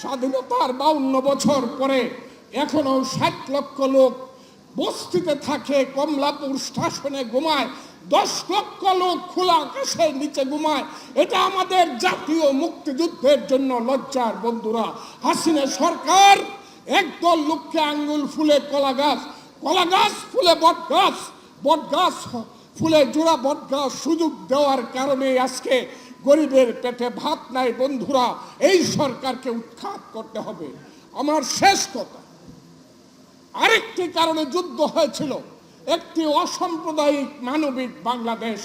স্বাধীনতার বাউন্ন বছর পরে এখনও ষাট লক্ষ লোক বস্তিতে থাকে, কমলাপুর স্টেশনে ঘুমায়, দশ লক্ষ লোক খোলা আকাশের নিচে ঘুমায়। এটা আমাদের জাতীয় মুক্তিযুদ্ধের জন্য লজ্জার বন্ধুরা। হাসিনা সরকার একদল লোককে আঙ্গুল ফুলে কলা গাছ কলা গাছ ফুলে বট গাছ বট গাছ ফুলে জোড়া বট গাছ সুযোগ দেওয়ার কারণে আজকে গরিবের পেটে ভাত নাই, বন্ধুরা, এই সরকারকে উৎখাত করতে হবে। আমার শেষ কথা, আরেকটি কারণে যুদ্ধ হয়েছিল। একটি অসাম্প্রদায়িক মানবিক বাংলাদেশ।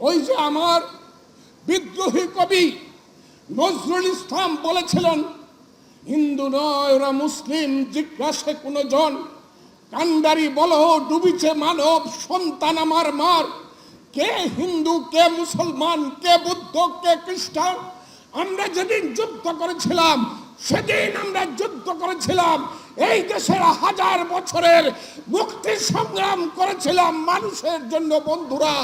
ওই যে আমার বিদ্রোহী কবি নজরুল ইসলাম বলেছিলেন, হিন্দু নয় ওরা মুসলিম, জিজ্ঞাসে কোনো জন। কান্ডারি বলো, ডুবিছে মানব, সন্তান আমার মার। কে হিন্দু, কে মুসলমান, কে বুদ্ধ, কে খ্রিস্টান, আমরা যেদিন যুদ্ধ করেছিলাম, সেদিন আমরা যুদ্ধ করেছিলাম। এই দেশের হাজার বছরের মুক্তি সংগ্রাম করেছিলাম মানুষের জন্য বন্ধুরা।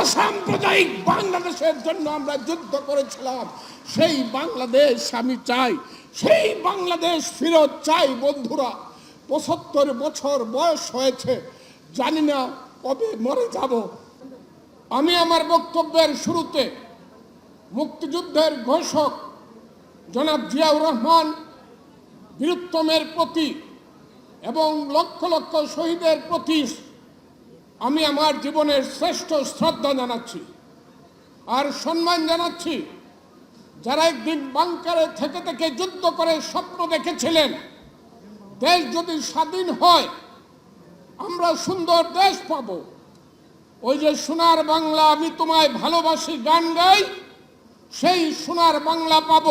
অসাম্প্রদায়িক বাংলাদেশের জন্য আমরা যুদ্ধ করেছিলাম। সেই বাংলাদেশ আমি চাই, সেই বাংলাদেশ ফেরত চাই বন্ধুরা। পঁচাত্তর বছর বয়স হয়েছে, জানি না কবে মরে যাব। আমি আমার বক্তব্যের শুরুতে মুক্তিযুদ্ধের ঘোষক জনাব জিয়াউর রহমান, বীরুত্তমের প্রতি এবং লক্ষ লক্ষ শহীদের প্রতি আমি আমার জীবনের শ্রেষ্ঠ শ্রদ্ধা জানাচ্ছি। আর সম্মান জানাচ্ছি যারা একদিন বাংকারে থেকে থেকে যুদ্ধ করে স্বপ্ন দেখেছিলেন, দেশ যদি স্বাধীন হয়, আমরা সুন্দর দেশ পাব। ওই যে সোনার বাংলা আমি তোমায় ভালোবাসি গান গাই, সেই সোনার বাংলা পাব,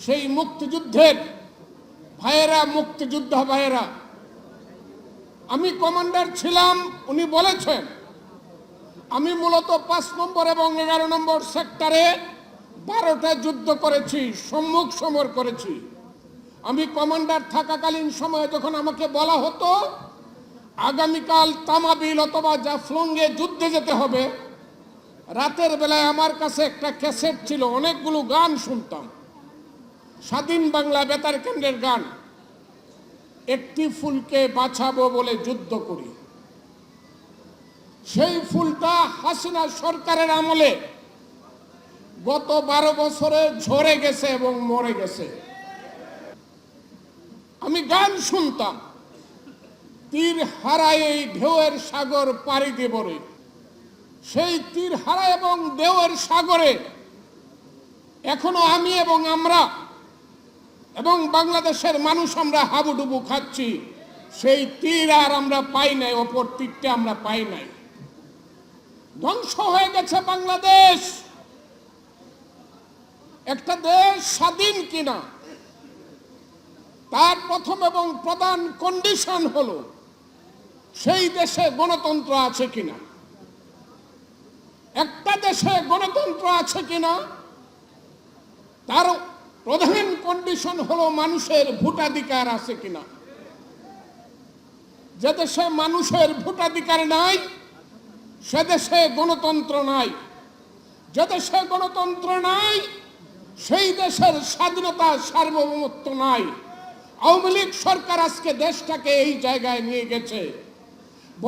সেই মুক্তিযুদ্ধের ভাইয়েরা, মুক্তিযোদ্ধা ভাইয়েরা। আমি কমান্ডার ছিলাম, উনি বলেছেন, আমি মূলত পাঁচ নম্বর এবং এগারো নম্বর সেক্টরে বারোটা যুদ্ধ করেছি, সম্মুখ সমর করেছি। আমি কমান্ডার থাকাকালীন সময়ে যখন আমাকে বলা হতো আগামীকাল তামাবিল অথবা জাফলঙ্গে যুদ্ধে যেতে হবে। রাতের বেলায় আমার কাছে একটা ক্যাসেট ছিল, অনেকগুলো গান শুনতাম। স্বাধীন বাংলা বেতার কেন্দ্রের গান, একটি ফুলকে বাঁচাবো বলে যুদ্ধ করি। সেই ফুলটা হাসিনা সরকারের আমলে গত বারো বছরে ঝরে গেছে এবং মরে গেছে। আমি গান শুনতাম। তীর হারায় এই ঢেউয়ের সাগর পাড়ি দেব রে সেই তীর হারা এবং দেওয়ের সাগরে এখনও আমি এবং আমরা এবং বাংলাদেশের মানুষ আমরা হাবুডুবু খাচ্ছি। সেই তীর আর আমরা পাই নাই অপর তীরটা আমরা পাই নাই। ধ্বংস হয়ে গেছে বাংলাদেশ। একটা দেশ স্বাধীন কিনা? তার প্রথম এবং প্রধান কন্ডিশন হলো সেই দেশে গণতন্ত্র আছে কিনা? একটা দেশে গণতন্ত্র আছে কিনা? তার প্রধান কন্ডিশন হলো মানুষের ভোটাধিকার আছে কিনা? যে দেশে মানুষের ভোটাধিকার নাই, সে দেশে গণতন্ত্র নাই। যে দেশে গণতন্ত্র নাই, সেই দেশের স্বাধীনতা সার্বভৌমত্ব নাই। আওয়ামী লীগ সরকার আজকে দেশটাকে এই জায়গায় নিয়ে গেছে।